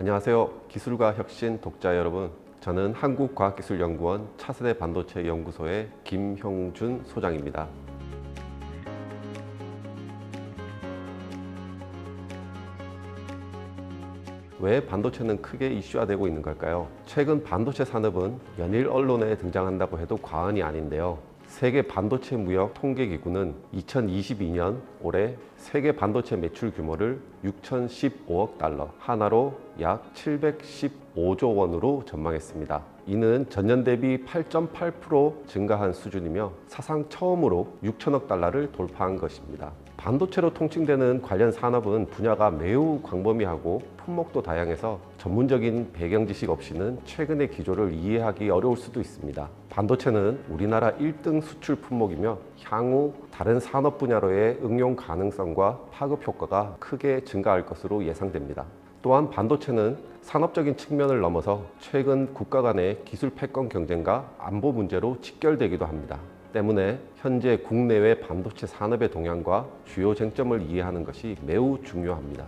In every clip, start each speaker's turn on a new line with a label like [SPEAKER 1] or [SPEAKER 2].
[SPEAKER 1] 안녕하세요. 기술과 혁신 독자 여러분. 저는 한국과학기술연구원 차세대 반도체 연구소의 김형준 소장입니다. 왜 반도체는 크게 이슈화되고 있는 걸까요? 최근 반도체 산업은 연일 언론에 등장한다고 해도 과언이 아닌데요. 세계 반도체 무역 통계 기구는 2022년 올해 세계 반도체 매출 규모를 6,015억 달러, 하나로 약 715조 원으로 전망했습니다. 이는 전년 대비 8.8% 증가한 수준이며 사상 처음으로 6천억 달러를 돌파한 것입니다. 반도체로 통칭되는 관련 산업은 분야가 매우 광범위하고 품목도 다양해서 전문적인 배경 지식 없이는 최근의 기조를 이해하기 어려울 수도 있습니다. 반도체는 우리나라 1등 수출 품목이며 향후 다른 산업 분야로의 응용 가능성과 파급 효과가 크게 증가할 것으로 예상됩니다. 또한 반도체는 산업적인 측면을 넘어서 최근 국가 간의 기술 패권 경쟁과 안보 문제로 직결되기도 합니다. 때문에 현재 국내외 반도체 산업의 동향과 주요 쟁점을 이해하는 것이 매우 중요합니다.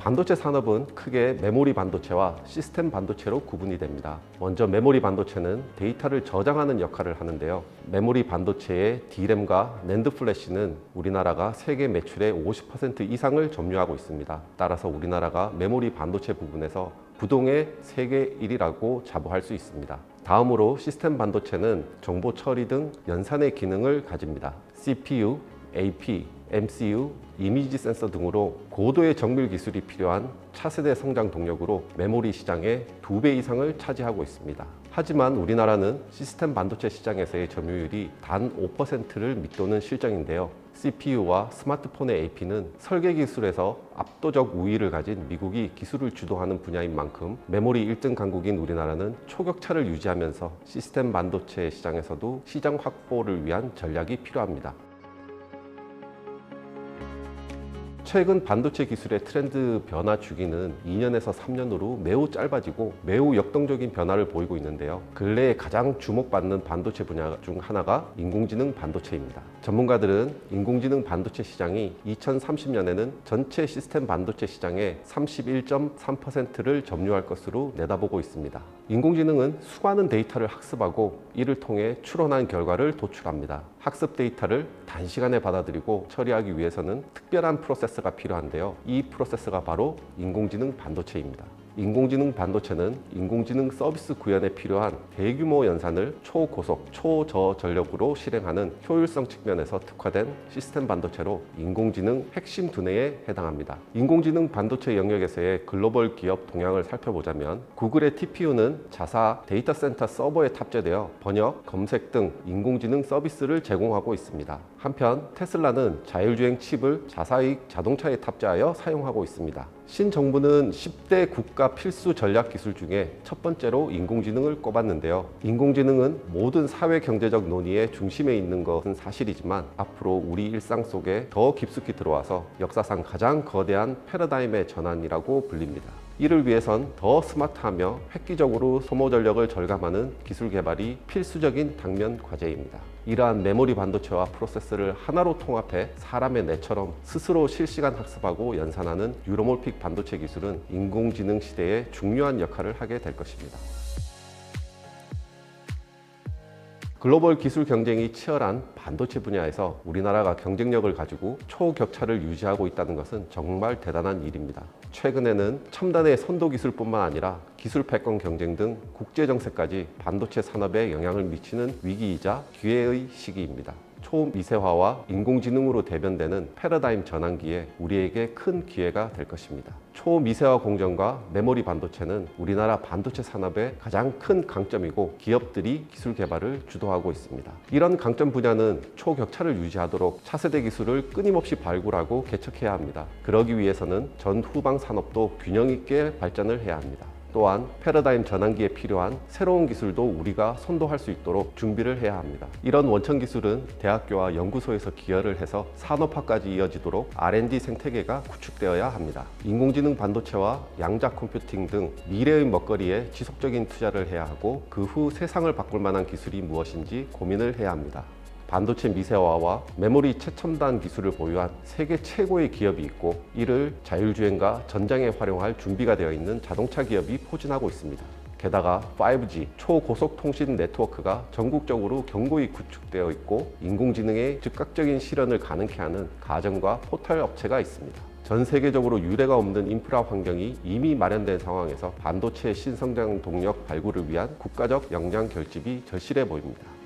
[SPEAKER 1] 반도체 산업은 크게 메모리 반도체와 시스템 반도체로 구분이 됩니다. 먼저 메모리 반도체는 데이터를 저장하는 역할을 하는데요. 메모리 반도체의 D램과 낸드 플래시는 우리나라가 세계 매출의 50% 이상을 점유하고 있습니다. 따라서 우리나라가 메모리 반도체 부분에서 부동의 세계 1위라고 자부할 수 있습니다. 다음으로 시스템 반도체는 정보 처리 등 연산의 기능을 가집니다. CPU, AP, MCU, 이미지 센서 등으로 고도의 정밀 기술이 필요한 차세대 성장 동력으로 메모리 시장의 두배 이상을 차지하고 있습니다. 하지만 우리나라는 시스템 반도체 시장에서의 점유율이 단 5%를 밑도는 실정인데요. CPU와 스마트폰의 AP는 설계 기술에서 압도적 우위를 가진 미국이 기술을 주도하는 분야인 만큼 메모리 1등 강국인 우리나라는 초격차를 유지하면서 시스템 반도체 시장에서도 시장 확보를 위한 전략이 필요합니다. 최근 반도체 기술의 트렌드 변화 주기는 2년에서 3년으로 매우 짧아지고 매우 역동적인 변화를 보이고 있는데요. 근래에 가장 주목받는 반도체 분야 중 하나가 인공지능 반도체입니다. 전문가들은 인공지능 반도체 시장이 2030년에는 전체 시스템 반도체 시장의 31.3%를 점유할 것으로 내다보고 있습니다. 인공지능은 수많은 데이터를 학습하고 이를 통해 추론한 결과를 도출합니다. 학습 데이터를 단시간에 받아들이고 처리하기 위해서는 특별한 프로세스 가 필요한데요. 이 프로세스가 바로 인공지능 반도체입니다. 인공지능 반도체는 인공지능 서비스 구현에 필요한 대규모 연산을 초고속, 초저 전력으로 실행하는 효율성 측면에서 특화된 시스템 반도체로 인공지능 핵심 두뇌에 해당합니다. 인공지능 반도체 영역에서의 글로벌 기업 동향을 살펴보자면 구글의 TPU는 자사 데이터 센터 서버에 탑재되어 번역, 검색 등 인공지능 서비스를 제공하고 있습니다. 한편 테슬라는 자율주행 칩을 자사익 자동차에 탑재하여 사용하고 있습니다. 신정부는 10대 국가 필수 전략 기술 중에 첫 번째로 인공지능을 꼽았는데요. 인공지능은 모든 사회 경제적 논의의 중심에 있는 것은 사실이지만 앞으로 우리 일상 속에 더 깊숙이 들어와서 역사상 가장 거대한 패러다임의 전환이라고 불립니다. 이를 위해선 더 스마트하며 획기적으로 소모 전력을 절감하는 기술 개발이 필수적인 당면 과제입니다. 이러한 메모리 반도체와 프로세스를 하나로 통합해 사람의 뇌처럼 스스로 실시간 학습하고 연산하는 유로몰픽 반도체 기술은 인공지능 시대에 중요한 역할을 하게 될 것입니다. 글로벌 기술 경쟁이 치열한 반도체 분야에서 우리나라가 경쟁력을 가지고 초격차를 유지하고 있다는 것은 정말 대단한 일입니다. 최근에는 첨단의 선도 기술뿐만 아니라 기술 패권 경쟁 등 국제 정세까지 반도체 산업에 영향을 미치는 위기이자 기회의 시기입니다. 초미세화와 인공지능으로 대변되는 패러다임 전환기에 우리에게 큰 기회가 될 것입니다. 초미세화 공정과 메모리 반도체는 우리나라 반도체 산업의 가장 큰 강점이고 기업들이 기술 개발을 주도하고 있습니다. 이런 강점 분야는 초격차를 유지하도록 차세대 기술을 끊임없이 발굴하고 개척해야 합니다. 그러기 위해서는 전 후방 산업도 균형 있게 발전을 해야 합니다. 또한 패러다임 전환기에 필요한 새로운 기술도 우리가 선도할 수 있도록 준비를 해야 합니다. 이런 원천 기술은 대학교와 연구소에서 기여를 해서 산업화까지 이어지도록 R&D 생태계가 구축되어야 합니다. 인공지능 반도체와 양자 컴퓨팅 등 미래의 먹거리에 지속적인 투자를 해야 하고 그 후 세상을 바꿀 만한 기술이 무엇인지 고민을 해야 합니다. 반도체 미세화와 메모리 최첨단 기술을 보유한 세계 최고의 기업이 있고 이를 자율주행과 전장에 활용할 준비가 되어 있는 자동차 기업이 포진하고 있습니다. 게다가 5G 초고속 통신 네트워크가 전국적으로 견고히 구축되어 있고 인공지능의 즉각적인 실현을 가능케 하는 가정과 포털 업체가 있습니다. 전 세계적으로 유례가 없는 인프라 환경이 이미 마련된 상황에서 반도체 신성장 동력 발굴을 위한 국가적 역량 결집이 절실해 보입니다.